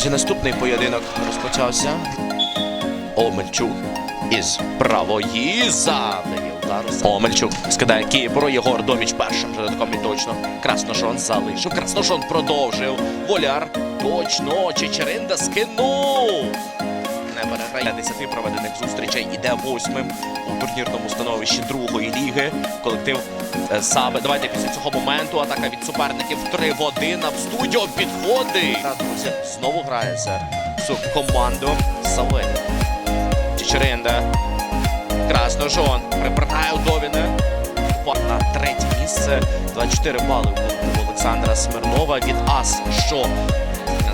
Друзі, наступний поєдинок розпочався. Омельчук із правої завдає удару. Омельчук скидає Кіпру. Єгор Доміч першим вже такому точно. Красношон залишив. Красношон продовжив. Воляр точно. Чечеринда скинув. Не переграє 10 проведених зустрічей. Іде восьмим у турнірному становищі другої ліги. Колектив е, Саби. Давайте після цього моменту атака від суперників 3 в 1 в студіо підходить. Друзі, знову грає за цю команду Савель. Чечеринда. Красножон. Прибирає Удовіне. На третє місце. 24 бали у Олександра Смирнова від Ас, що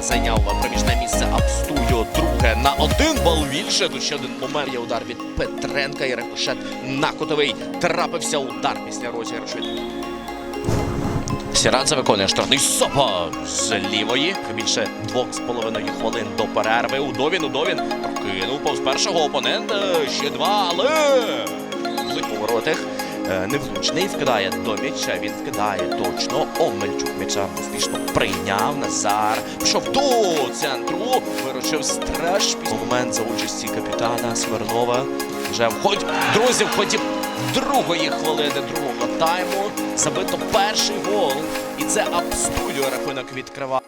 зайняв проміжне місце Абстудіо друге на один бал більше. Тут ще один момент є удар від Петренка і рикошет на кутовий. Трапився удар після розіграшу. Сірадзе виконує штрафний сопа з лівої. Більше двох з половиною хвилин до перерви. Удовін, Удовін прокинув повз першого опонента. Ще два, але в поворотах. Е, Невлучний вкидає до м'яча, він вкидає точно. Омельчук м'яча успішно прийняв. Назар пішов до центру. Вирушив страж. Момент за участі капітана Смирнова. Вже входить. Друзі, в ході другої хвилини другого тайму забито перший гол. І це Абстудіо рахунок відкриває.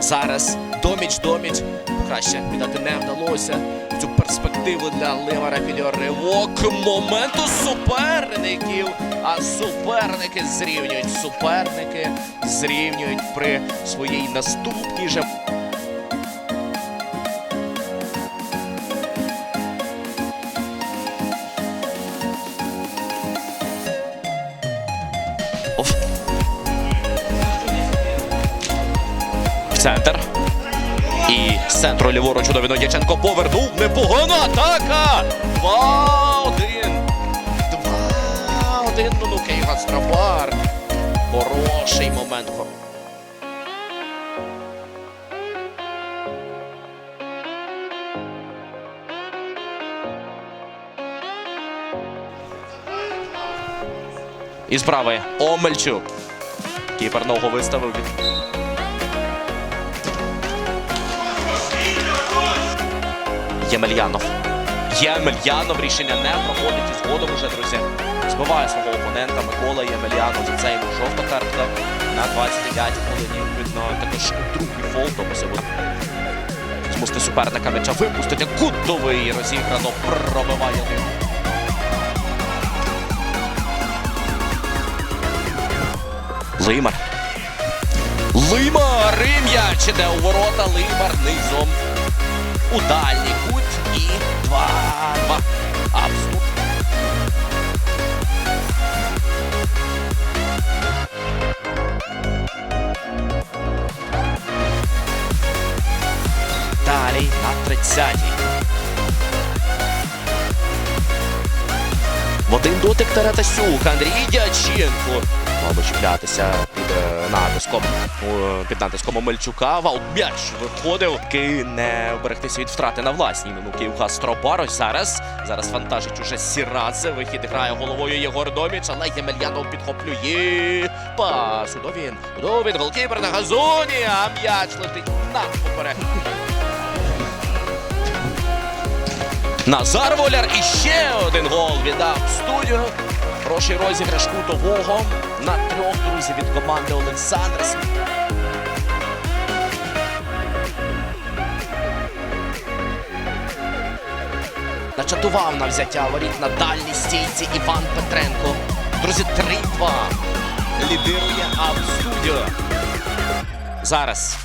Зараз доміч доміч. Краще віддати не вдалося. Цю перспективу для Ливара ривок моменту суперників. А суперники зрівнюють. Суперники зрівнюють при своїй наступній же. Центр. І з центру ліворуч чудові Дяченко повернув. Непогана атака! 2-1. 2-1. Ну, ну, Кейгат Страбар. Хороший момент. І справи Омельчук. Кіпер ногу виставив Ємельянов. Ємельянов рішення не проходить і згодом уже, друзі. Збиває свого опонента Микола Ємельянов. За це йому жовта картка на 29 хвилині. Видно, також другий фол, тобто. Змусити суперника м'яча випустити. Кутовий розіграно пробиває. Лимар. Лимар! М'яч іде у ворота. Лимар низом у дальній і 2-2. Абсолютно. Далі на 30-й. В один дотик Таратасюк, Андрій Дяченко. Би чіплятися під е, натиском під натиском Омельчука. Вау, м'яч виходив. Ки не вберегтися від втрати на власній минуки у Гастропар. Зараз. Зараз вантажить уже Сірадзе. Вихід грає головою Єгор Доміч, але Ємельянов підхоплює. Пас Удовін. Удовін, голкіпер на газоні, а м'яч летить над поперек. Назар Воляр і ще один гол віддав студію. Хороший розіграш кутового на трьох друзів від команди Олександра. Начатував на взяття воріт на дальній стійці Іван Петренко. Друзі, 3-2. Лідирує Австудіо. Зараз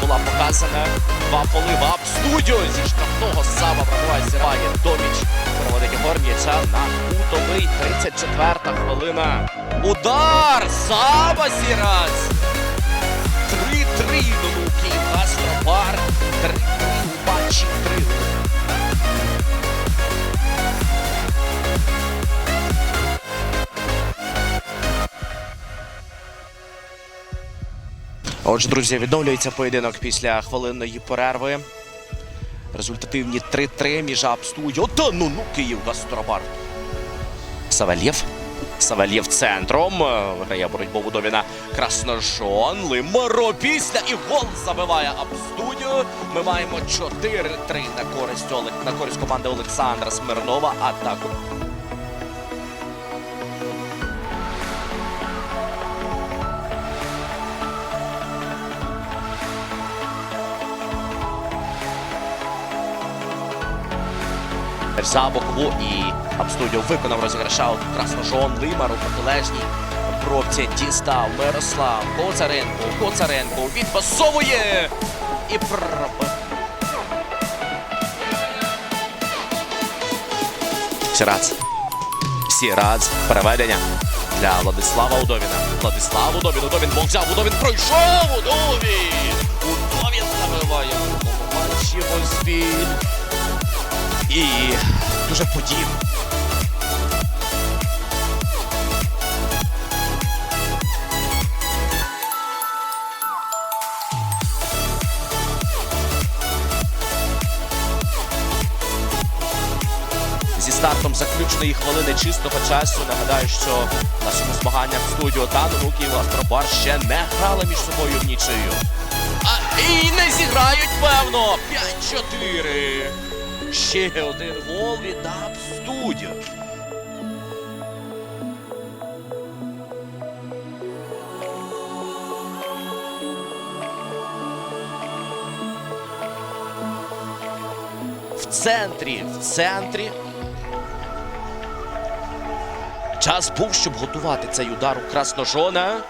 була показана два поли в студіо зі штрафного Сава пробиває Сірає Доміч. Проводить Єгор на кутовий 34-та хвилина. Удар! Сава Сіраз! Отже, друзі, відновлюється поєдинок після хвилинної перерви. Результативні 3-3 між Апстудіо та ну ну Київ Гастробар. Савельєв. Савельєв центром. Виграє боротьбу Будовіна Красножон. Лимаро після і гол забиває Апстудіо. Ми маємо 4-3 на користь на користь команди Олександра Смирнова. Атаку. За бокову і Апстудіо виконав розіграш аут. Красножон Лимар у протилежній пробці дістав Мирослав Коцаренко. Коцаренко відпасовує і пробив. Сірац. Сірац. Переведення для Владислава Удовіна. Владислав Удовін. Удовін бог взяв. Удовін пройшов. Удовін. Удовін забиває матчі Возвіль. І дуже подібно. Зі стартом заключної хвилини чистого часу нагадаю, що в нашому змаганнях студіо та Київ Астробар ще не грали між собою в нічию. А і не зіграють, певно. 5-4. Ще один гол від Даб. В центрі, в центрі. Час був, щоб готувати цей удар у Красножона.